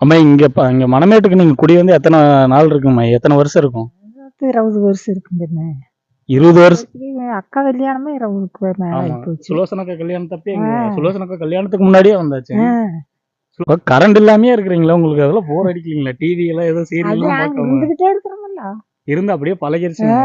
அம்மா இங்க ப- இங்க மணமேட்டுக்கு நீங்க குடி வந்து எத்தனை நாள் இருக்கும்மா? எத்தனை வருஷம் இருக்கும்? பத்து இருபது வருஷம் இருக்குங்க இருபது வருஷம்? அக்கா கல்யாணமே இருபதுக்கு மேல ஆமா. ஆயிப்போச்சு சுலோசனக்கா கல்யாணத்தப்பே இங்க ஆ. சுலோசனக்கா கல்யாணத்துக்கு முன்னாடியே வந்தாச்சு. ஆ, கரண்ட் இல்லாமயே இருக்கிறீங்களா உங்களுக்கு அதெல்லாம் போர் அடிக்கலீங்களா. டிவி எல்லாம் ஏதோ அது சீரியல் நாங்க பார்க்காம. இருந்துகிட்டே இருக்கிறோம்ல இருந்து அப்படியே பழகிருச்சு ஆ.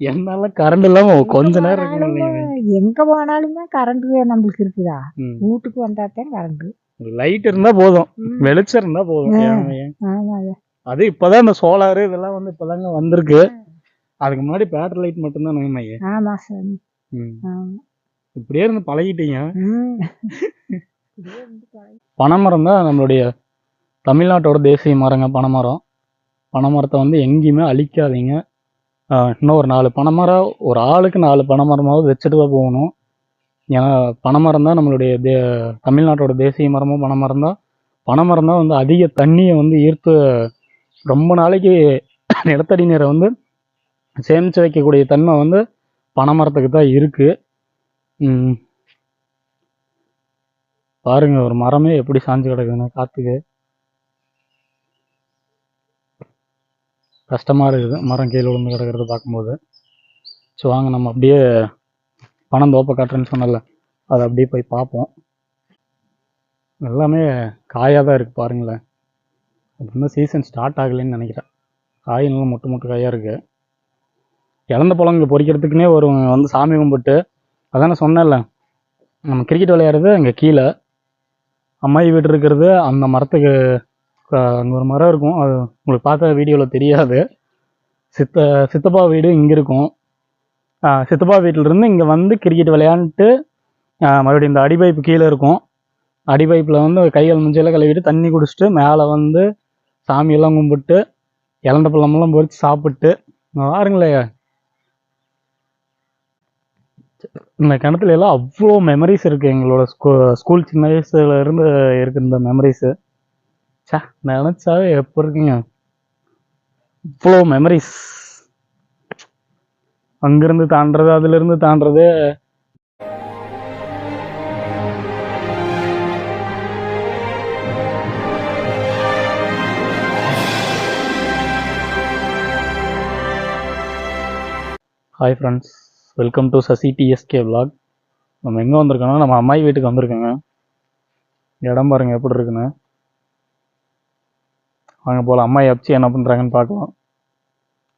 என்னால கரண்ட் இல்லாம கொஞ்ச எங்க நேரம் போனாலும் எங்க போனாலுமே கரண்ட் நம்மளுக்கு இருக்குதா? ம். வீட்டுக்கு வந்தாதான் கரண்ட் லைட் இருந்தா போதும். வெளிச்சம் இருந்தா போதும். அது இப்பதான் இந்த சோலார் இதெல்லாம் வந்து இப்பதாங்க வந்திருக்கு. அதுக்கு முன்னாடி பேட்டரி லைட் மட்டும்தான் ஆமா. இப்படியே இருந்து பழகிட்டீங்க. பனைமரம் தான் நம்மளுடைய தமிழ்நாட்டோட தேசிய மரங்க பனைமரம். பனைமரத்தை வந்து எங்கேயுமே அழிக்காதீங்க. இன்னும் ஒரு நாலு பனைமரம் ஒரு ஆளுக்கு நாலு பனைமரமாவது வச்சுட்டு தான் போகணும். ஏன்னா பனைமரம் தான் நம்மளுடைய தே தமிழ்நாட்டோட தேசிய மரமும் பனைமரம் தான் பனைமரம் தான் வந்து அதிக தண்ணியை வந்து ஈர்த்து ரொம்ப நாளைக்கு நிலத்தடி நீரை வந்து சேமித்து வைக்கக்கூடிய தன்மை வந்து பனைமரத்துக்கு தான் இருக்குது பாருங்கள் ஒரு மரமே எப்படி சாஞ்சு கிடக்குதுன்னு காத்துக்கு. கஷ்டமாக இருக்குது மரம் கீழே விழுந்து கிடக்கிறது பார்க்கும்போது. ஸோ வாங்க நம்ம அப்படியே பணம் தோப்பை காட்டுறேன்னு சொன்னல அதை அப்படியே போய் பார்ப்போம். எல்லாமே காயாக தான் இருக்குது பாருங்களேன். அது இன்னும் சீசன் ஸ்டார்ட் ஆகலைன்னு நினைக்கிறேன். காய் நல்லா மொட்டு மொட்டு காயாக இருக்குது இழந்த பழம் இங்கே பொறிக்கிறதுக்குனே ஒரு வந்து சாமி கும்பிட்டு அதானே சொன்னேன்ல நம்ம கிரிக்கெட் விளையாடுறது அங்கே கீழே. அம்மாயி வீடு இருக்கிறது அந்த மரத்துக்கு அங்கே ஒரு மரம் இருக்கும். அது உங்களுக்கு பார்த்த வீடியோவில் தெரியாது. சித்த சித்தப்பா வீடு இங்கே இருக்கும். சித்தப்பா வீட்டிலிருந்து இங்கே வந்து கிரிக்கெட் விளையாண்டுட்டு மறுபடியும் இந்த அடிபைப்பு கீழே இருக்கும். அடிபைப்பில் வந்து கைகள் முஞ்செல்லாம் கழுவிட்டு தண்ணி குடிச்சிட்டு மேலே வந்து சாமியெல்லாம் கும்பிட்டு இலண்ட பழமெல்லாம் பொறிச்சு சாப்பிட்டு பாருங்களே இந்த கிணத்துல எல்லாம் அவ்வளோ மெமரிஸ் இருக்குது எங்களோட ஸ்கூ ஸ்கூல் சின்ன வயசுல இருந்து இருக்கு இந்த மெமரிஸு சே நினச்சாவே எப்போ இருக்குங்க? இவ்வளோ மெமரிஸ் அங்கிருந்து தாண்டது அதுல இருந்து தாண்டது hi friends welcome to Sasi TSK blog நம்ம எங்கே வந்திருக்கோம்னா நம்ம அம்மாய் வீட்டுக்கு வந்திருக்கோங்க. இடம் பாருங்க எப்படி இருக்குன்னு. வாங்க போல் அம்மாயி அப்ச்சி என்ன பண்ணுறாங்கன்னு பார்க்கலாம்.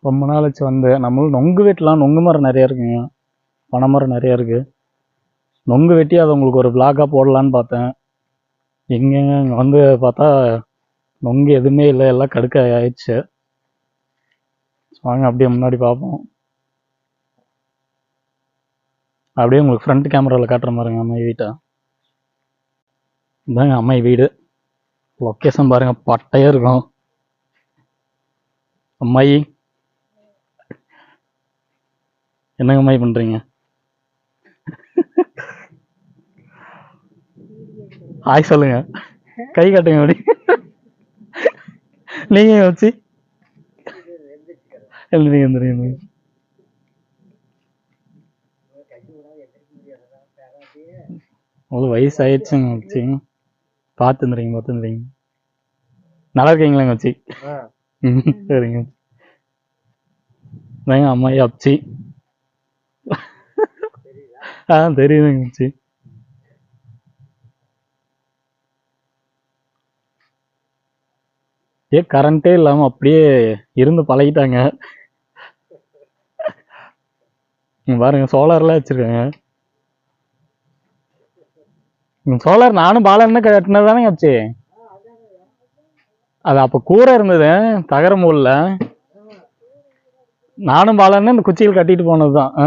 ரொம்ப நாள் வந்து. நம்மளும் நொங்கு வெட்டலாம் நொங்கு மரம் நிறையா இருக்குங்க. பனை மரம் நிறையா இருக்குது நொங்கு வெட்டி அதை உங்களுக்கு ஒரு பிளாக்காக போடலான்னு பார்த்தேன். எங்கெங்க இங்கே வந்து பார்த்தா நொங்கு எதுவுமே இல்லை. எல்லாம் கடுக்க ஆயிடுச்சு. வாங்க அப்படியே முன்னாடி பார்ப்போம். அப்படியே உங்களுக்கு ஃப்ரண்ட் கேமராவில் காட்டுற மாதிரிங்க அம்மாயி வீட்டை. இதாங்க அம்மாய் வீடு. லொக்கேஷன் பாருங்கள் பட்டையாக இருக்கும். அம்மாயி என்னங்க அம்மாயி பண்றீங்க? ஹாய் சொல்லுங்க. கை காட்டுங்க அப்படி. நீங்க வச்சு. எழுந்திரிங்க எழுந்திரிங்க உங்களுக்கு வயசு ஆயிடுச்சுங்க வச்சு. பார்த்து இருந்துறீங்க பார்த்து இருந்துறீங்க நல்லா இருக்கீங்களாங்க வச்சு. சரிங்க. அம்மாயி அப்ச்சி. ஆ தெரியுதுங்க வச்சு ஏ கரண்ட்டே இல்லாமல் அப்படியே இருந்து பழகிட்டாங்க. பாருங்க சோலார்லாம் வச்சுருக்காங்க. சோலார் நானும் பாலன்னு கட்டினது தானே ஆச்சு அது அப்போ கூரை இருந்தது தகரம் ஊர்ல நானும் பாலன்னு இந்த குச்சியில் கட்டிட்டு போனதுதான். ஆ?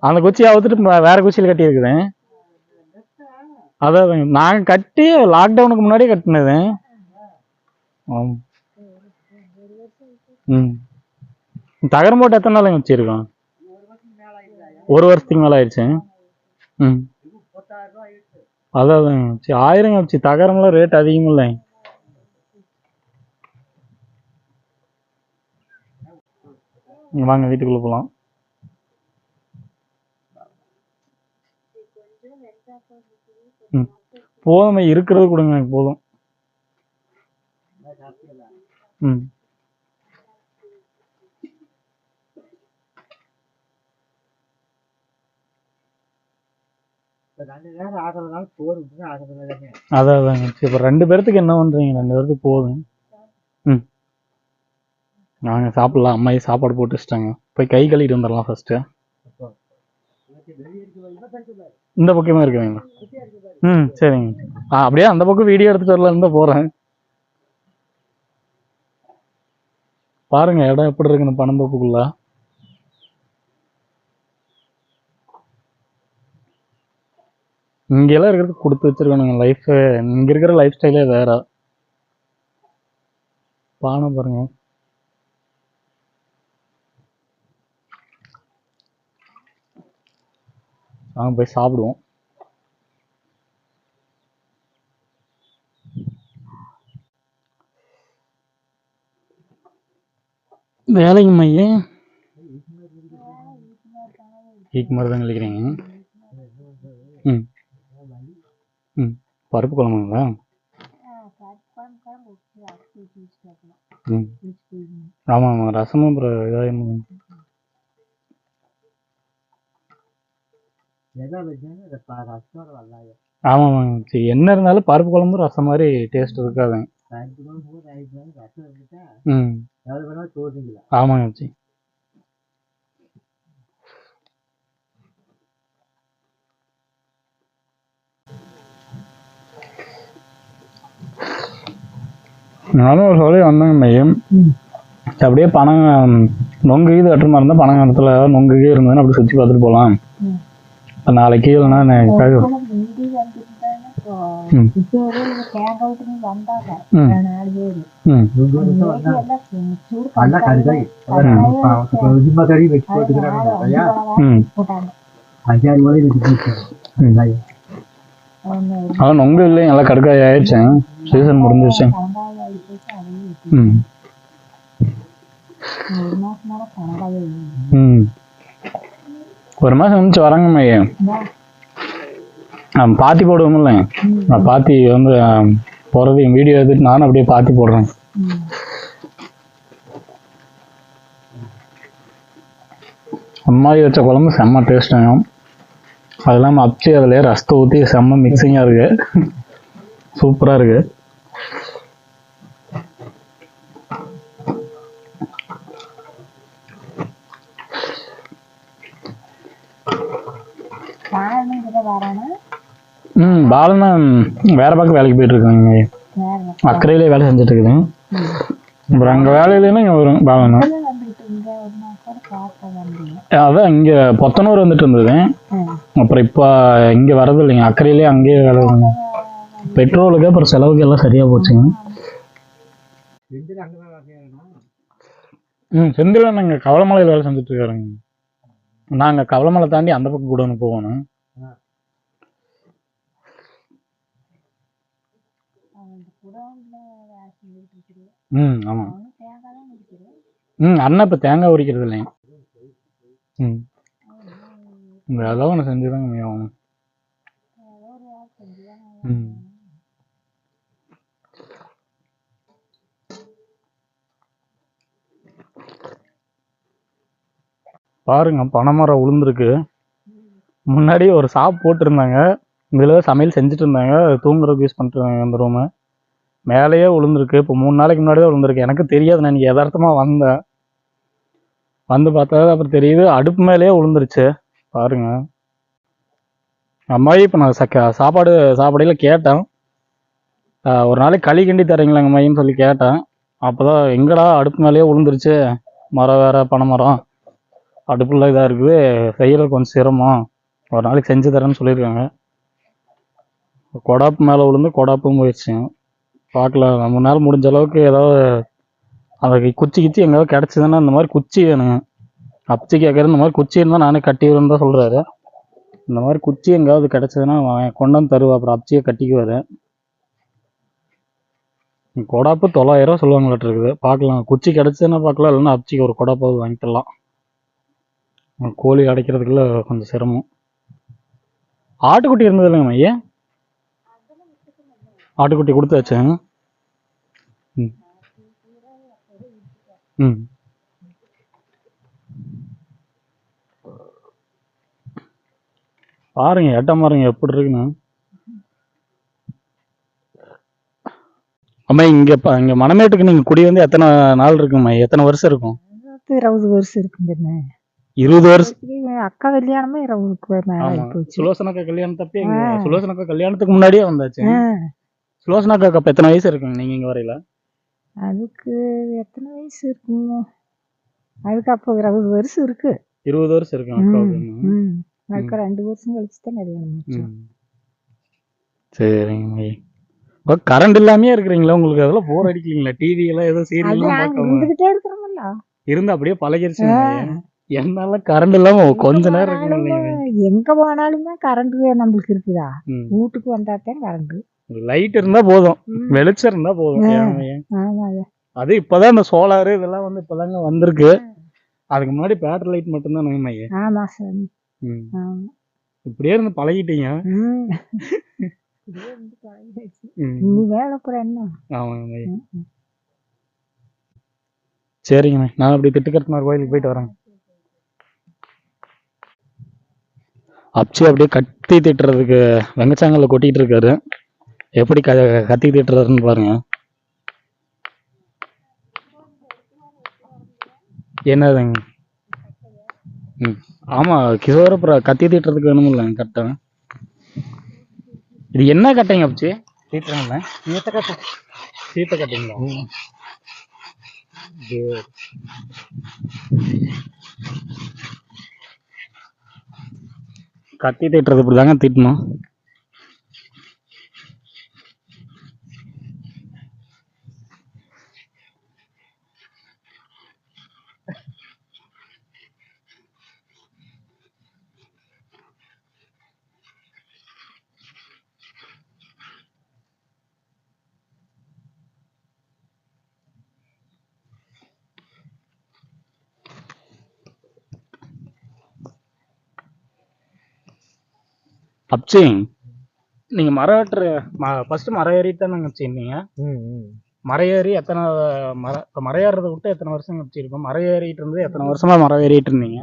அந்த குச்சியை அவுத்துட்டு வேற குச்சியில் கட்டியிருக்குது. அதான் நாங்கள் கட்டி லாக்டவுனுக்கு முன்னாடி கட்டினது. ம். தகரம் போட்டு எத்தனை நாள் வச்சிருக்கோம்? ஒரு வருஷத்துக்கு மேலே ஆயிடுச்சு. ம். அதான் சரி ஆயிரம் வச்சு தகரம்லாம் ரேட் அதிகம் இல்லை. வாங்க வீட்டுக்குள்ளே போகலாம் ம். போதுமே இருக்கிறது கொடுங்க எனக்கு போதும். ம். அதான் இப்போ ரெண்டு பேர்த்துக்கு என்ன பண்றீங்க? ரெண்டு பேர்த்துக்கு போதும். ம். நாங்கள் சாப்பிட்லாம். அம்மாயி சாப்பாடு போட்டு வச்சிட்டாங்க. போய் கை கழுவிட்டு வந்துடலாம் ஃபர்ஸ்ட்டு இந்த பக்கமே இருக்குதுங்களா ம் சரிங்க. ஆ அப்படியே அந்த பக்கம் வீடியோ எடுத்துட்டு வரலான்னு தான் போகிறேன் பாருங்க இடம் எப்படி இருக்குன்னு பனந்தோப்புக்குள்ள இங்கெல்லாம் இருக்கிறது கொடுத்து வச்சிருக்கணுங்க. லைஃப் இங்க இருக்கிற லைஃப் ஸ்டைலே வேற. பானை பாருங்க. வாங்க போய் சாப்பிடுவோம். வேலைக்கு மையம் ஈக்கு மாதிரி தான் கழிக்கிறீங்க ம். ம். பருப்பு குழம்புங்களா? ம். ஆமாம் ஆமாம். ரசமும் அப்புறம் இதாக எதை வச்சாலும் இந்த ப- ரசத்தோட வெள்ளாயம் ஆமாம் ஆமாங்க என்ன இருந்தாலும் பருப்பு குழம்பு ரசம் மாதிரி டேஸ்ட் இருக்காதுங்க. ம். ஆமாங்க ஜி நானும் ஒரு சொல்லி வந்தேங்க மையம். அப்படியே பணம் நொங்கு இது மாதிரி இருந்தால் பனங்காலத்தில் நொங்கு கீ இருந்ததுன்னா அப்படி சுற்றி பார்த்துட்டு போகலாம். நாளைக்கு இல்லைன்னா நல்லா ஒன்று அதான் நொங்கு இல்லைங்க எல்லாம் கடுக்காய் ஆயிடுச்சேன் சீசன் முடிஞ்சிருச்சு. ம் ம் ஒரு மாதம் வந்துச்சு வரங்க மையம் பாத்தி போடுவோம்ல நான் பாத்தி வந்து ஆ, என் வீடியோ எடுத்துட்டு நானும் அப்படியே பாத்தி போடுறேன். அம்மாயி வச்ச குழம்பு செம்ம டேஸ்ட்டுங்க அது இல்லாமல் அப்சி அதுலேயே ரசத்தை ஊற்றி செம்ம மிக்சிங்காக இருக்கு. சூப்பராக இருக்குது காரணம் கிட்ட வரானா ம் பாலனா வேற பக்கம் வேலைக்கு போயிட்டு இருக்காங்க அக்கறையிலே வேலை செஞ்சுட்டு இருக்குதுங்க அப்புறம் அங்கே வேலையிலேன்னா இங்கே வரும் பாலனா அதான் இங்கே பொத்தனூர் வந்துட்டு இருந்தது. அப்புறம் இப்போ இங்கே வரது இல்லைங்க. அக்கறையிலே அங்கேயே வேலை பெட்ரோலுக்கு அப்புறம் செலவுக்கு எல்லாம் சரியாக போச்சுங்க. ம் செந்தில் நாங்கள் கவளமலையில் வேலை செஞ்சுட்டு இருக்காருங்க. நாங்கள் கவளமலை தாண்டி அந்த பக்கம் கூட ஒன்று போகணும் அவங்க கூட வேலை செஞ்சுட்டு இருக்கிறேன் ம் ஆமாம் ம் அண்ணன் இப்போ தேங்காய் உரிக்கிறது இல்லைங்க. ம். இந்த ஏதோ ஒன்று செஞ்சு தாங்க செஞ்சுதான் ம். பாருங்க பனைமரம் உளுந்துருக்கு. முன்னாடி ஒரு ஷாப் போட்டிருந்தாங்க. இதில் சமையல் செஞ்சுட்டு இருந்தாங்க. தூங்குறதுக்கு யூஸ் பண்ணிட்டு இருந்தாங்க அந்த ரூமு மேலேயே விழுந்திருக்கு இப்போ மூணு நாளைக்கு முன்னாடி தான் விழுந்திருக்கு எனக்கு தெரியாது. நான் இன்றைக்கி யதார்த்தமாக வந்தேன். வந்து பார்த்தா அப்புறம் தெரியுது. அடுப்பு மேலேயே விழுந்துருச்சு பாருங்க. அம்மாயி இப்போ நான் சக்க சாப்பாடு சாப்பாடையில் கேட்டேன். ஒரு நாளைக்கு களி கிண்டி தரீங்களாங்க மைன்னு சொல்லி கேட்டேன். அப்போ தான் எங்கடா அடுப்பு மேலேயே விழுந்துருச்சு மரம் வேறு பனை மரம். அடுப்புள்ள இதாக இருக்குது. செய்யறது கொஞ்சம் சிரமம். ஒரு நாளைக்கு செஞ்சு தரேன்னு சொல்லியிருக்காங்க. கொடாப்பு மேலே விழுந்து கொடாப்பும் போயிடுச்சுங்க பார்க்கலாம் நம்மளால முடிஞ்ச அளவுக்கு ஏதாவது அந்த குச்சி கிச்சி எங்கேயாவது கிடச்சிதுன்னா இந்த மாதிரி குச்சி வேணுங்க. அப்சி கேட்குறது இந்த மாதிரி குச்சி இருந்தால் நானே கட்டிடுவேன்னு தான் சொல்கிறாரு இந்த மாதிரி குச்சி எங்கேயாவது கிடச்சதுன்னா கொண்டு வந்து தருவா. அப்புறம் அப்சியை கட்டிக்குவாரு. கொடாப்பு தொள்ளாயிரம் சொல்லுவாங்களாட்டு இருக்குது. பார்க்கலாம். குச்சி கிடச்சதுன்னா பார்க்கலாம். இல்லைன்னா அப்சிக்கு ஒரு கொடாப்பாவது வாங்கிக்கலாம். கோழி அடைக்கிறதுக்குள்ள கொஞ்சம் சிரமம். ஆட்டுக்குட்டி இருந்தது இல்லைங்க ஐயா ஆட்டுக்குட்டி கொடுத்தாச்சு ம். ம். பாருங்க எட்டம் பாருங்க எப்படி இருக்குன்னு. அம்மா இங்க இங்க மணமேட்டுக்கு நீங்க குடி வந்து எத்தனை நாள் இருக்கும்மா? எத்தனை வருஷம் இருக்கும்? இருபது வருஷம் இருக்குங்க இருபது வருஷம். அக்கா கல்யாணமே இருபதுக்கு சுலோசனாக்கா கல்யாணத்தப்ப இங்க ஆ. சுலோசனாக்கா கல்யாணத்துக்கு முன்னாடியே வந்தாச்சு. சுலோசனாக்கா அப்ப எத்தனை வயசு இருக்குங்க நீங்க இங்க வரையில? அதுக்கு எத்தனை வயசு இருக்குங்க? அதுக்கு அப்போ இருபது வருஷம் இருக்கு. இருபது வருஷம் இருக்கும் ம், அக்காவுக்கு ம். அதுக்கு ரெண்டு வருஷம் கழிச்சு தான் கல்யாணம். சரிங்க. இப்போ கரண்ட் இல்லாமயே இருக்கிறீங்களா உங்களுக்கு? அதெல்லாம் போர் அடிக்கலீங்களா? டிவி எல்லாம் ஏதோ பார்க்காம. இருந்துகிட்டே இருக்கிறோம்ல இருந்து அப்படியே பழகிருச்சுங்க என்னால கரண்ட் இல்லாம கொஞ்ச நேரம் இருக்க எங்க போனாலுமே கரண்ட் நம்மளுக்கு இருக்குதா. வீட்டுக்கு வந்தா தான் கரண்ட் லைட் இருந்தா போதும். வெளிச்சம் இருந்தா போதும். அது இப்பதான் இந்த சோலார் இதெல்லாம் வந்து இப்பதாங்க வந்திருக்கு. அதுக்கு முன்னாடி பேட்டரி லைட் மட்டும்தான் ஆமா. ஆமா. இப்படியே இருந்து பழகிட்டீங்க. சரிங்க. நான் அப்படி திட்டுக்கட்டினார் கோயிலுக்கு போயிட்டு வரேன். அப்சி அப்படியே கத்தி திட்டுறதுக்கு வெங்கச்சாங்கல்ல கொட்டிட்டு இருக்காரு. எப்படி க கத்தி திட்டுறாருன்னு பாருங்க. என்னதுங்க? ம் ஆமா கிஷோர் அப்புறம் கத்தி தீட்டுறதுக்கு வேணுமில்ல கரெக்டா. இது என்ன கட்டைங்க அப்சி தீட்டுறாங்கல்ல ஈத்த கட்டு? சீத்த கட்டைங்களா? கத்தி தீட்டுறது இப்படி தாங்க தீட்டணும். அப்சி நீங்க மரம் வெட்டுற ஃபர்ஸ்ட் மரம் ஏறிட்டு தான் ம் ம். மரம் ஏறி எத்தனை மர இப்போ மரம் ஏறுறதை விட்டு எத்தனை வருஷம் வச்சிருக்கோம் மரம் ஏறிட்டு இருந்து எத்தனை வருஷமா மரம் ஏறிட்டு இருந்தீங்க?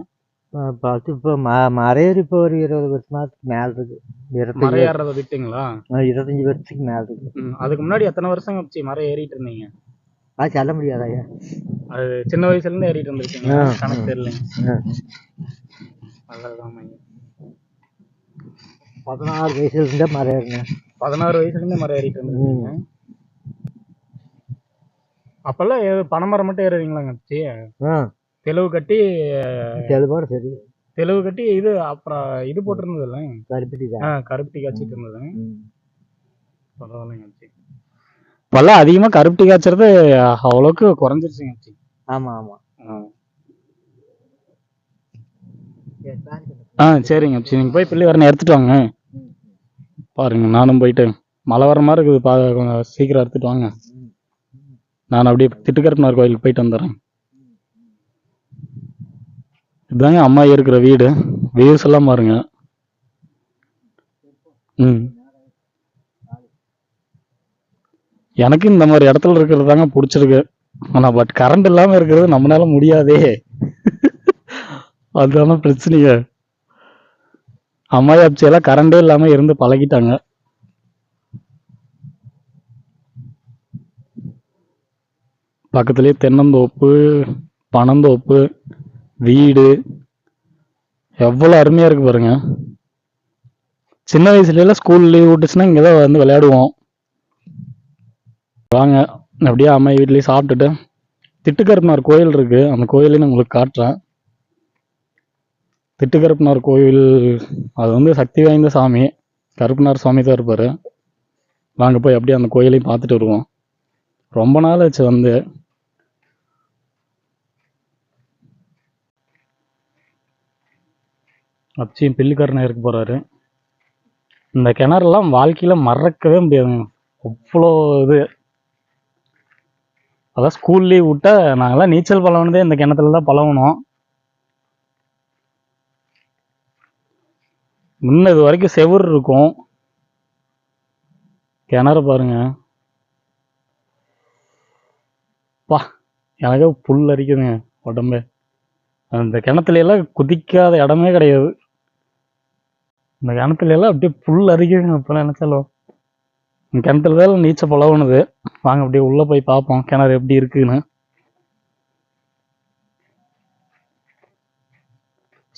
பார்த்து இப்போ ம மறையர் இப்போ ஒரு இருபது வருஷமாத்துக்கு மேல இருக்கு. மரம் ஏறுறதை விட்டுங்களா? இருபத்தஞ்சி வருஷத்துக்கு மேல இருக்கு. அதுக்கு முன்னாடி எத்தனை வருஷம் வச்சு மரம் ஏறிட்டு இருந்தீங்க? அது சொல்ல முடியாதாயா அது சின்ன வயசுல இருந்து ஏறிட்டு இருந்திருக்கீங்க கணக்கு. தெரியலைங்க. ஆ. பதினாறு வயசுல இருந்தே மறையருங்க. பதினாறு வயசுல இருந்து மரம் ஏறிட்டு இருந்திருக்கீங்க அப்பெல்லாம் பனைமரம் மட்டும் ஏறுவீங்களாங்க அப்சி ஆ. தெலுவு கட்டி தெளிவோட சரி. தெலுவு கட்டி இது அப்புறம் இது போட்டிருந்தது இல்லை கருப்பட்டி தான் கருப்பட்டி காய்ச்சிட்டு இருந்தது. பரவாயில்லைங்க அப்சி இப்பெல்லாம் அதிகமா கருப்பட்டி காய்ச்சறது அவ்வளோக்கு குறைஞ்சிருச்சுங்க அப்சி ஆமா ஆமா. ஆ. சரிங்க அப்சி நீங்கள் போய் பிள்ளை வரணும் எடுத்துட்டு வாங்க. பாருங்க நானும் போயிட்டேன் மழை வர மாதிரி இருக்குது பா கொஞ்சம் சீக்கிரம் எடுத்துட்டு வாங்க. நான் அப்படியே திட்டுக்கரப்பனார் கோயிலுக்கு போயிட்டு வந்துடுறேன். இதுதாங்க அம்மா இருக்கிற வீடு. வியூஸ் எல்லாம் பாருங்க. ம். எனக்கு இந்த மாதிரி இடத்துல இருக்கிறது தாங்க பிடிச்சிருக்கு. ஆனால் பட் கரண்ட் இல்லாமல் இருக்கிறது நம்மளால முடியாதே. அதுதான பிரச்சனைங்க அம்மாயி அப்சியெல்லாம் கரண்டே இல்லாமல் இருந்து பழகிட்டாங்க. பக்கத்துலேயே தென்னந்தோப்பு பனந்தோப்பு வீடு. எவ்வளோ அருமையாக இருக்கு பாருங்க. சின்ன வயசுல ஸ்கூல் லீவ் விட்டுச்சுன்னா இங்கே தான் வந்து விளையாடுவோம். வாங்க அப்படியே அம்மா வீட்லேயே சாப்பிட்டுட்டு திட்டுக்கருப்பனார் கோயில் இருக்குது அந்த கோயிலையும் நான் உங்களுக்கு காட்டுறேன். திட்டு கருப்பனார் கோவில் அது வந்து சக்தி வாய்ந்த சாமி. கருப்பனார் சுவாமி தான் இருப்பார். நாங்கள் போய் அப்படியே அந்த கோயிலையும் பார்த்துட்டு வருவோம். ரொம்ப நாள் ஆச்சு வந்து. அப்சியும் பில்லுக்காரனை இருக்க போகிறாரு இந்த கிணறுலாம் வாழ்க்கையில் மறக்கவே முடியாதுங்க. அவ்வளோ இது. அதான் ஸ்கூல் லீவ் நாங்கள்லாம் நீச்சல் பழகினதே இந்த கிணத்துல தான் பழகணும் முன்ன இது வரைக்கும் செவுர் இருக்கும். கிணறு பாருங்க. பா எனக்கே புல் அரிக்குதுங்க உடம்பு. அந்த கிணத்துல எல்லாம் குதிக்காத இடமே கிடையாது. இந்த கிணத்துல எல்லாம் அப்படியே புல் அரிக்குதுங்க அப்போ நினைச்சாலும் இந்த கிணத்துல தான் நீச்சல் பழகுனது. வாங்க அப்படியே உள்ளே போய் பார்ப்போம். கிணறு எப்படி இருக்குன்னு.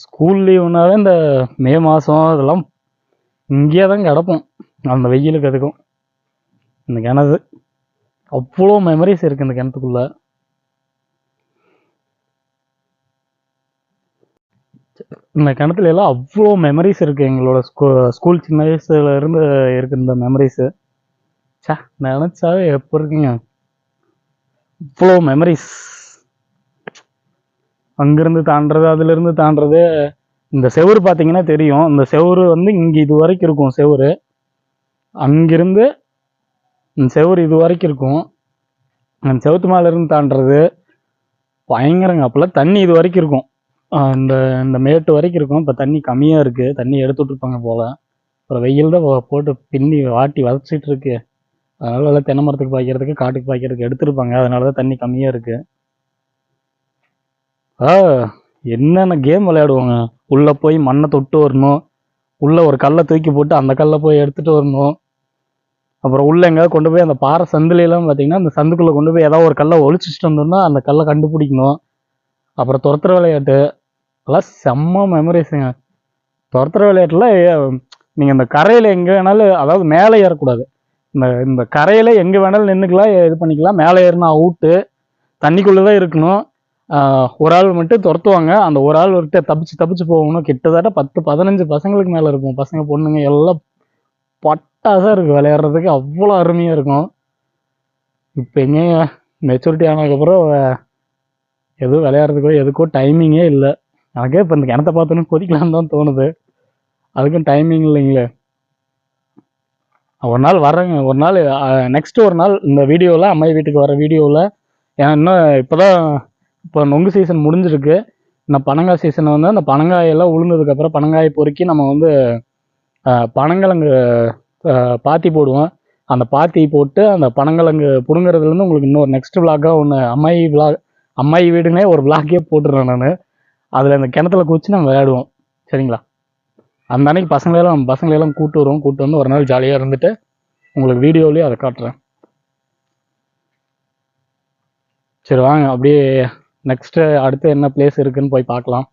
ஸ்கூல் லீவுனாவே இந்த மே மாதம் இதெல்லாம் இங்கேயே தான் கிடப்போம். அந்த வெயிலுக்கு அதுக்கும் இந்த கிணறு. அவ்வளோ மெமரிஸ் இருக்குது இந்த கிணத்துக்குள்ள. இந்த கிணத்துல எல்லாம் அவ்வளோ மெமரிஸ் இருக்குது எங்களோட ஸ்கூ ஸ்கூல் சின்ன வயசுல இருந்து இருக்கு இந்த மெமரிஸு சா நினச்சாவே எப்போ இருக்குங்க? இவ்வளோ மெமரிஸ் அங்கிருந்து தாண்டுறது அதுலேருந்து தாண்டுறது. இந்த செவுரு பார்த்தீங்கன்னா தெரியும். இந்த செவுரு வந்து இங்கே இது வரைக்கும் இருக்கும் செவுரு அங்கிருந்து இந்த செவுரு இது வரைக்கும் இருக்கும். அந்த செவுத்து மேலேருந்து தாண்டுறது. பயங்கரங்க அப்போல்லாம் தண்ணி இது வரைக்கும் இருக்கும். இந்த இந்த மேட்டு வரைக்கும் இருக்கும். இப்போ தண்ணி கம்மியாக இருக்குது தண்ணி எடுத்து விட்ருப்பாங்க போல். அப்புறம் வெயில் தான் போட்டு பின்னி வாட்டி வதச்சிட்டு இருக்கு. அதனால தென்னை மரத்துக்கு பாய்க்கிறதுக்கு காட்டுக்கு பாய்க்கிறதுக்கு எடுத்துருப்பாங்க. அதனால தான் தண்ணி கம்மியாக இருக்குது ஆ என்னென்ன கேம் விளையாடுவாங்க? உள்ளே போய் மண்ணை தொட்டு வரணும். உள்ளே ஒரு கல்லை தூக்கி போட்டு அந்த கல்லை போய் எடுத்துகிட்டு வரணும். அப்புறம் உள்ளே எங்கேயாவது கொண்டு போய் அந்த பாறை சந்துல பார்த்திங்கன்னா பார்த்தீங்கன்னா அந்த சந்துக்குள்ளே கொண்டு போய் ஏதாவது ஒரு கல்லை ஒழிச்சிட்டு வந்தோம்னா அந்த கல்லை கண்டுபிடிக்கணும். அப்புறம் துரத்துற விளையாட்டு. அதெல்லாம் செம்ம மெமரிஸுங்க துரத்துற விளையாட்டுல நீங்கள் இந்த கரையில் எங்கே வேணாலும் அதாவது மேலே ஏறக்கூடாது. இந்த இந்த கரையில் எங்கே வேணாலும் நின்றுக்கலாம் இது பண்ணிக்கலாம். மேலே ஏறினா அவுட்டு தண்ணிக்குள்ளே தான் இருக்கணும். ஒரு ஆள் மட்டும் துரத்துவாங்க. அந்த ஒரு ஆள் ஒருத்தர் தப்பிச்சு தப்பிச்சு போகணும். கிட்டத்தட்ட பத்து பதினஞ்சு பசங்களுக்கு மேலே இருக்கும். பசங்க பொண்ணுங்க எல்லாம் பட்டாசாக இருக்கும் விளையாடுறதுக்கு அவ்வளோ அருமையாக இருக்கும். இப்போ எங்கே மெச்சூரிட்டி ஆனதுக்கப்புறம் எதுவும் விளையாடுறதுக்கோ எதுக்கோ டைமிங்கே இல்லை. எனக்கே இப்போ இந்த கிணத்த பார்த்தோன்னு கொதிக்கலான்னு தான் தோணுது. அதுக்கும் டைமிங் இல்லைங்களே. ஒரு நாள் வரேங்க ஒரு நாள் நெக்ஸ்ட் ஒரு நாள் இந்த வீடியோவில் அம்மா வீட்டுக்கு வர வீடியோவில் ஏன்னா இன்னும் இப்போ தான் இப்போ நொங்கு சீசன் முடிஞ்சிருக்கு. இந்த பனங்காய் சீசன் வந்து அந்த பனங்காயெல்லாம் உளுந்ததுக்கப்புறம் பனங்காயை பொறுக்கி நம்ம வந்து பனங்கிழங்கு பாத்தி போடுவோம். அந்த பாத்தி போட்டு அந்த பனங்கிழங்கு பிடுங்குறதுலேருந்து உங்களுக்கு இன்னொரு நெக்ஸ்ட் விளாக்காக ஒன்று அம்மாயி விளாக் அம்மாயி வீடுனே ஒரு விளாக்கே போட்டுடுறேன் நான். அதில் அந்த கிணத்துல குச்சி நம்ம விளையாடுவோம். சரிங்களா? அந்த அன்னைக்கு பசங்களெல்லாம் பசங்களெல்லாம் கூப்பிட்டு வருவோம். கூட்டு வந்து ஒரு நாள் ஜாலியாக இருந்துட்டு உங்களுக்கு வீடியோலேயே அதை காட்டுறேன். சரி வாங்க. அப்படியே நெக்ஸ்ட்டு அடுத்து என்ன பிளேஸ் இருக்குன்னு போய் பார்க்கலாம்.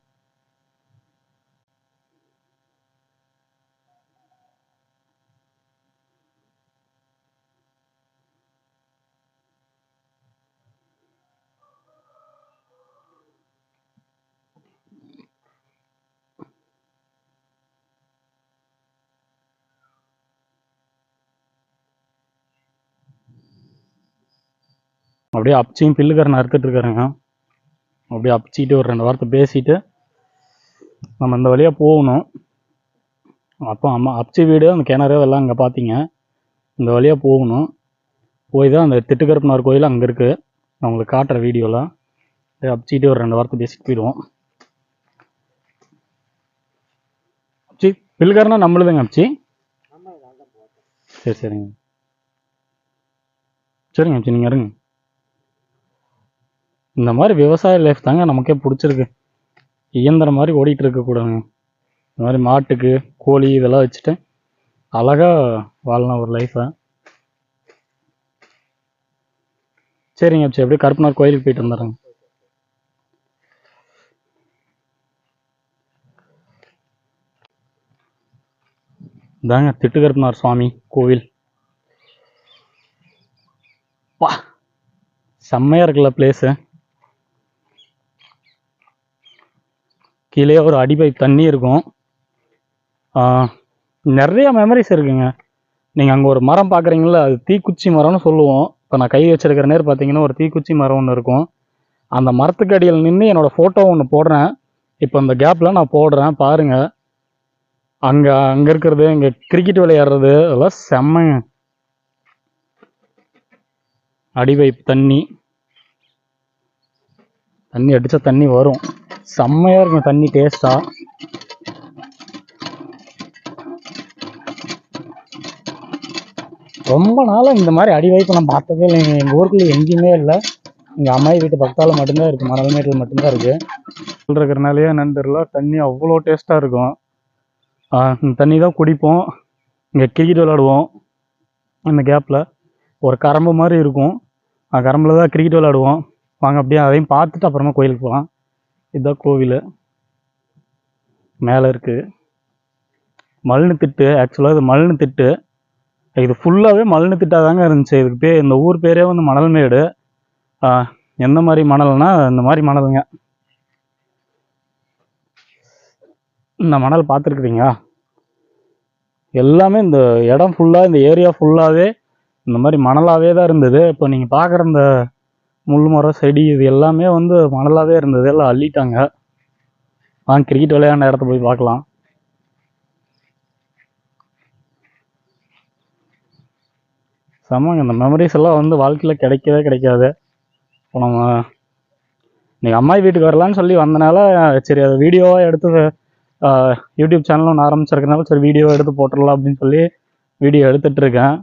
அப்படியே அப்சியும் பில்லுக்காரன் அறுத்துட்டு இருக்காருங்க. அப்படியே அப்சிட்டு ஒரு ரெண்டு வார்த்தை பேசிட்டு நம்ம இந்த வழியாக போகணும். அப்போ அம்மா அப்சி வீடு அந்த கிணறு எல்லாம் அங்கே பார்த்தீங்க இந்த வழியாக போகணும். போய் தான் அந்த திட்டுக்கருப்பனார் கோயில் அங்கே இருக்குது நான் உங்களுக்கு காட்டுற அப்படியே அப்சிட்டு ஒரு ரெண்டு வார்த்தை பேசிட்டு போயிடுவோம். அப்சி பில்லுக்காரனா நம்மளுதுங்க அப்சி சரி சரிங்க. சரிங்க அப்சி நீங்கள் இருங்க. இந்த மாதிரி விவசாய லைஃப் தாங்க நமக்கே பிடிச்சிருக்கு. இயந்திரம் மாதிரி ஓடிட்டு இருக்கக்கூடாதுங்க இந்த மாதிரி மாட்டுக்கு கோழி இதெல்லாம் வச்சுட்டு அழகாக வாழலாம் ஒரு லைஃப்பை சரிங்க சரி அப்படியே கருப்பனார் கோயிலுக்கு போயிட்டு வந்துடுறேங்க. இதாங்க திட்டுகருப்பனார் சுவாமி கோவில். பா செம்மையாக இருக்குல்ல பிளேஸு கீழே ஒரு அடிபைப் தண்ணி இருக்கும். நிறைய மெமரிஸ் இருக்குங்க. நீங்கள் அங்கே ஒரு மரம் பார்க்குறீங்களா அது தீக்குச்சி மரம்னு சொல்லுவோம். இப்போ நான் கை வச்சிருக்கிற நேர் பார்த்தீங்கன்னா ஒரு தீக்குச்சி மரம் ஒன்று இருக்கும். அந்த மரத்துக்கு அடியில் நின்று என்னோட ஃபோட்டோ ஒன்று போடுறேன். இப்போ அந்த கேப்பில் நான் போடுறேன் பாருங்கள் அங்கே அங்கே இருக்கிறது இங்கே கிரிக்கெட் விளையாடுறது அதெல்லாம் செம்மங்க. அடிபைப் தண்ணி. தண்ணி அடித்தா தண்ணி வரும். செம்மையாக இருக்கும் தண்ணி டேஸ்ட்டாக ரொம்ப நாளாக இந்த மாதிரி அடி வாய்ப்பு நான் பார்த்ததே இல்லை எங்கள் ஊருக்குள்ளே எங்கேயுமே இல்லை. எங்கள் அம்மாயி வீட்டு பக்கத்தால் மட்டும்தான் இருக்குது மணல்மேட்டில் மட்டும்தான் இருக்குது இருக்கிறனாலே என்னன்னு தெரில தண்ணி அவ்வளோ டேஸ்ட்டாக இருக்கும். இந்த தண்ணி தான் குடிப்போம். இங்கே கிரிக்கெட் விளாடுவோம் அந்த கேப்பில் ஒரு கரம்பு மாதிரி இருக்கும். அந்த கரம்பில் தான் கிரிக்கெட் விளாடுவோம் வாங்க அப்படியே அதையும் பார்த்துட்டு அப்புறமா கோயிலுக்கு போகலாம். இதுதான் கோவில். மேலே இருக்குது மல்னு திட்டு ஆக்சுவலாக இது மல்னு திட்டு. இது ஃபுல்லாகவே மல்னு திட்டாக தாங்க இருந்துச்சு. இதுக்கு பேர் இந்த ஊர் பேரே வந்து மணல்மேடு மேடு. எந்த மாதிரி மணல்னா இந்த மாதிரி மணலுங்க. இந்த மணல் பார்த்துருக்குறீங்களா? எல்லாமே இந்த இடம் ஃபுல்லாக இந்த ஏரியா ஃபுல்லாகவே இந்த மாதிரி மணலாகவே தான் இருந்தது. இப்போ நீங்கள் பார்க்குற இந்த முள் மரம் செடி இது எல்லாமே வந்து மணலாகவே இருந்தது. எல்லாம் அள்ளிட்டாங்க. வாங்க கிரிக்கெட் விளையாண்ட இடத்த போய் பார்க்கலாம். செம்மங்க இந்த மெமரிஸ் எல்லாம் வந்து வாழ்க்கையில் கிடைக்கவே கிடைக்காது. இப்போ நம்ம இன்னைக்கு அம்மாய் வீட்டுக்கு வரலான்னு சொல்லி வந்தனால சரி அதை வீடியோவாக எடுத்து யூடியூப் சேனலும் ஒன்று ஆரம்பிச்சிருக்கனால சரி வீடியோ எடுத்து போட்டுடலாம் அப்படின்னு சொல்லி வீடியோ எடுத்துட்டு இருக்கேன்.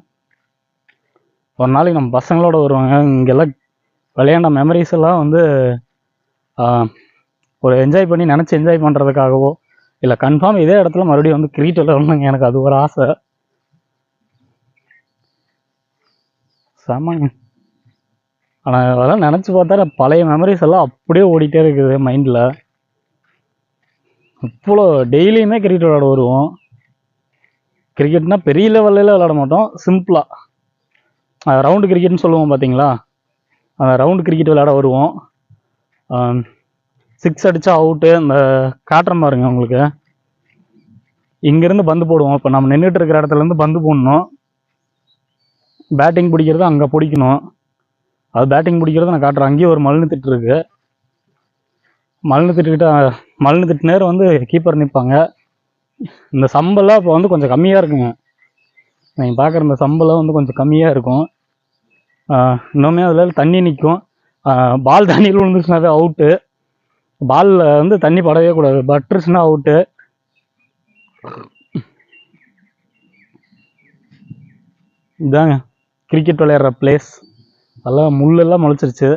ஒரு நாளைக்கு நம்ம பசங்களோட வருவாங்க. இங்கெல்லாம் விளையாண்ட மெமரிஸ் எல்லாம் வந்து ஒரு என்ஜாய் பண்ணி நினச்சி என்ஜாய் பண்ணுறதுக்காகவோ இல்லை கன்ஃபார்ம் இதே இடத்துல மறுபடியும் வந்து கிரிக்கெட் விளையாடணுங்க எனக்கு அது ஒரு ஆசை. செமங்க. ஆனால் அதெல்லாம் நினச்சி பார்த்தா பழைய மெமரிஸ் எல்லாம் அப்படியே ஓடிட்டே இருக்குது மைண்டில் இவ்வளோ டெய்லியுமே கிரிக்கெட் விளாட வருவோம். கிரிக்கெட்னா பெரிய லெவலில் விளாட மாட்டோம். சிம்பிளாக ரவுண்டு கிரிக்கெட்னு சொல்லுவோம் பார்த்தீங்களா ரவுண்டு கிரிக்கெட் விளையாட வருவோம். சிக்ஸ் அடித்தா அவுட்டு இந்த காட்டுறேன் பாருங்க உங்களுக்கு. இங்கேருந்து பந்து போடுவோம். இப்போ நம்ம நின்றுட்டு இருக்கிற இடத்துலேருந்து பந்து போடணும். பேட்டிங் பிடிக்கிறது அங்கே பிடிக்கணும். அது பேட்டிங் பிடிக்கிறது நான் காட்டுறேன். அங்கேயும் ஒரு மல்னு திட்டு இருக்குது மல்னு திட்டுக்கிட்ட மல்னு திட்டு நேரம் வந்து கீப்பர் நிற்பாங்க இந்த சம்பெல்லாம் இப்போ வந்து கொஞ்சம் கம்மியாக இருக்குங்க. நீங்கள் பார்க்குற இந்த சம்பளம் வந்து கொஞ்சம் கம்மியாக இருக்கும். இன்னுமே அதில் தண்ணி நிற்கும் பால் தண்ணியில் விழுந்துச்சுனாவே அவுட்டு பாலில் வந்து தண்ணி படவே கூடாது. பட்டுருச்சுன்னா அவுட்டு இதாங்க. கிரிக்கெட் விளையாடுற பிளேஸ் அதெல்லாம் முள்ளெல்லாம் முளைச்சிருச்சு.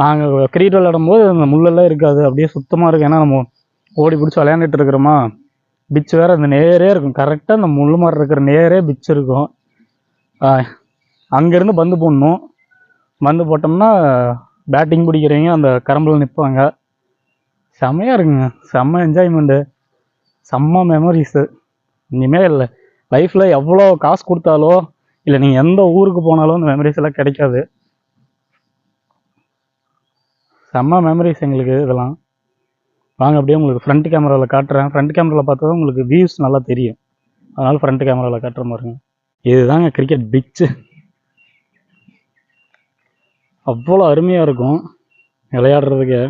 நாங்கள் கிரிக்கெட் விளையாடும் போது அந்த முள்ளெல்லாம் இருக்காது. அப்படியே சுத்தமாக இருக்கும். ஏன்னா நம்ம ஓடி பிடிச்சி விளையாண்டுட்டு இருக்கிறோமா? பிச்சு வேறு அந்த நேரே இருக்கும். கரெக்டாக அந்த முள் மாதிரி இருக்கிற நேரே பிச்சு இருக்கும். அங்கேருந்து பந்து போடணும். பந்து போட்டோம்னா பேட்டிங் பிடிக்கிறவங்க அந்த கரம்பில் நிற்பாங்க செம்மையாக இருக்குங்க. செம்ம என்ஜாய்மெண்ட்டு செம்ம மெமரிஸு இனிமேல் இல்லை லைஃப்பில் எவ்வளோ காசு கொடுத்தாலோ இல்லை நீங்கள் எந்த ஊருக்கு போனாலும் அந்த மெமரிஸ் எல்லாம் கிடைக்காது. செம்ம மெமரிஸ் எங்களுக்கு இதெல்லாம். வாங்க அப்படியே உங்களுக்கு ஃப்ரண்ட் கேமராவில் காட்டுறேன். ஃப்ரண்ட் கேமராவில் பார்த்தா உங்களுக்கு வியூஸ் நல்லா தெரியும். அதனால் ஃப்ரண்ட் கேமராவில் காட்டுற மாதிரிங்க. இதுதாங்க கிரிக்கெட் பிச்சு அவ்வளோ அருமையாக இருக்கும் விளையாடுறதுக்கு.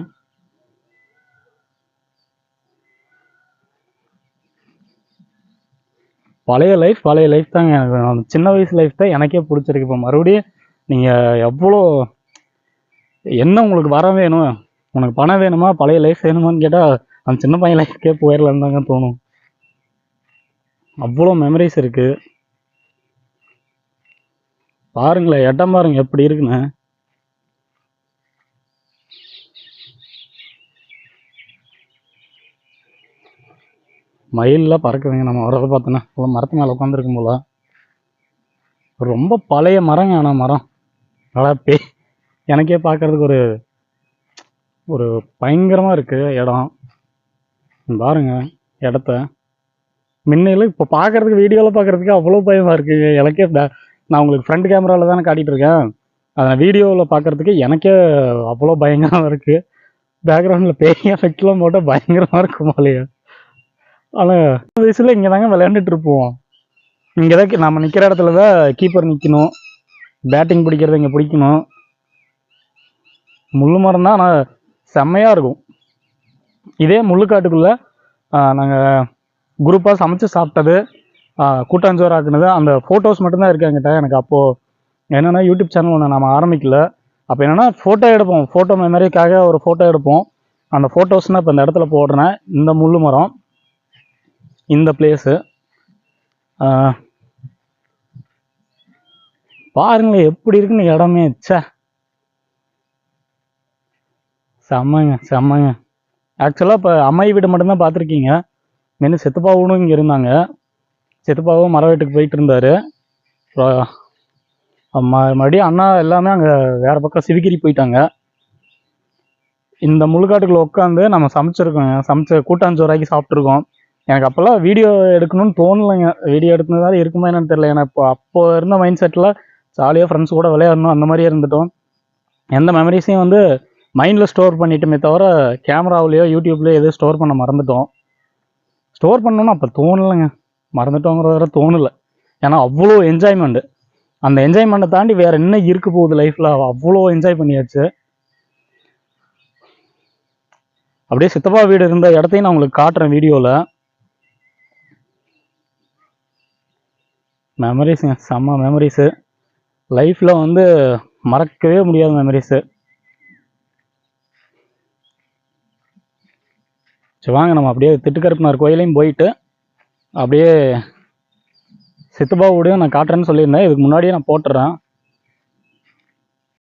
பழைய லைஃப் பழைய லைஃப் தாங்க எனக்கு. அந்த சின்ன வயசு லைஃப் தான் எனக்கே பிடிச்சிருக்கு. இப்போ மறுபடியும் நீங்கள் எவ்வளோ என்ன உங்களுக்கு வர வேணும்? உனக்கு பணம் வேணுமா? பழைய லைஃப் வேணுமான்னு கேட்டால் அந்த சின்ன பையன் லைஃப்க்கே போயிடலான்னு தாங்க தோணும். அவ்வளோ மெமரிஸ் இருக்கு. பாருங்களேன் இடம் பாருங்கள் எப்படி இருக்குன்னு. மயிலெலாம் பறக்குதுங்க. நம்ம வர்றதை பார்த்தோன்னா. போல மரத்து மேலே உட்காந்துருக்கும் போல. ரொம்ப பழைய மரங்க ஆனால் மரம். நல்லா பே எனக்கே பார்க்கறதுக்கு ஒரு ஒரு பயங்கரமாக இருக்குது இடம். பாருங்க இடத்த. முன்னையில இப்போ பார்க்கறதுக்கு வீடியோவில் பார்க்குறதுக்கு அவ்வளோ பயமாக இருக்குங்க. எனக்கே நான் உங்களுக்கு ஃப்ரண்ட் கேமராவில் தானே காட்டிகிட்ருக்கேன் அதை வீடியோவில் பார்க்கறதுக்கு எனக்கே அவ்வளோ பயங்கரமாக இருக்குது பேக்ரவுண்டில் பெரிய எஃபெக்ட்லாம் போட்டால் பயங்கரமாக இருக்கும் இல்லையா ஆனால் வயசில் இங்கே தாங்க விளையாண்டுட்டு இருப்போம் இங்கே தான் நம்ம நிற்கிற இடத்துல தான் கீப்பர் நிற்கணும் பேட்டிங் பிடிக்கிறது இங்கே பிடிக்கணும். முள் மரம் தான் ஆனால் செம்மையாக இருக்கும். இதே முள்ளுக்காட்டுக்குள்ளே நாங்கள் குரூப்பாக சமைச்சு சாப்பிட்டது கூட்டாஞ்சோறு ஆக்குனது அந்த ஃபோட்டோஸ் மட்டும்தான் இருக்குது என்கிட்ட. எனக்கு அப்போது என்னென்னா யூடியூப் சேனல் ஒன்று நம்ம ஆரம்பிக்கல. அப்போ என்னென்னா ஃபோட்டோ எடுப்போம். ஃபோட்டோ மெமரிக்காக ஒரு ஃபோட்டோ எடுப்போம். அந்த ஃபோட்டோஸ்னால் இப்போ இந்த இடத்துல போடுறேன். இந்த முள் மரம். இந்த பிளேஸு பாருங்களேன் எப்படி இருக்குன்னு இடமே ச்சே. செம்மங்க செம்மங்க. ஆக்சுவலாக இப்போ அம்மாயி வீடு மட்டும்தான் பார்த்துருக்கீங்க. மென்னு செத்துப்பாவும் இங்கே இருந்தாங்க. செத்துப்பாவும் மர வீட்டுக்கு போயிட்டு இருந்தார். அப்புறம் ம- மறுபடியும் அண்ணா எல்லாமே அங்கே வேறு பக்கம் சிவிகிரி போயிட்டாங்க. இந்த முழுக்காட்டுக்குள்ள உட்காந்து நம்ம சமைச்சிருக்கோங்க. சமைச்ச கூட்டாஞ்சோறாக்கி சாப்பிட்ருக்கோம் எனக்கு அப்போல்லாம் வீடியோ எடுக்கணும்னு தோணலைங்க. வீடியோ எடுக்கிறதால இருக்குமா என்னன்னு தெரியல. ஏன்னா இப்போ அப்போ இருந்த மைண்ட் செட்டில் ஜாலியாக ஃப்ரெண்ட்ஸ் கூட விளையாடணும் அந்த மாதிரியே இருந்துட்டோம். எந்த மெமரிஸையும் வந்து மைண்டில் ஸ்டோர் பண்ணிட்டோமே தவிர கேமராவிலையோ யூடியூப்லேயோ எதுவும் ஸ்டோர் பண்ண மறந்துட்டோம். ஸ்டோர் பண்ணணும்னு அப்போ தோணலைங்க. மறந்துட்டோங்கிறத தோணலை. ஏன்னா அவ்வளோ என்ஜாய்மெண்ட்டு அந்த என்ஜாய்மெண்ட்டை தாண்டி வேறு என்ன இருக்க போகுது லைஃப்பில் அவ்வளோ என்ஜாய் பண்ணியாச்சு. அப்படியே சித்தப்பா வீடு இருந்த இடத்தையும் நான் உங்களுக்கு காட்டுறேன் வீடியோவில் மெமரிஸுங்க செம்ம மெமரிஸு லைஃப்பில் வந்து மறக்கவே முடியாத மெமரிஸு சரி வாங்க நம்ம அப்படியே திட்டுக்கருப்பனார் கோயிலையும் போயிட்டு அப்படியே சித்தப்பா நான் காட்டுறேன்னு சொல்லியிருந்தேன். இதுக்கு முன்னாடியே நான் போட்டுறேன்.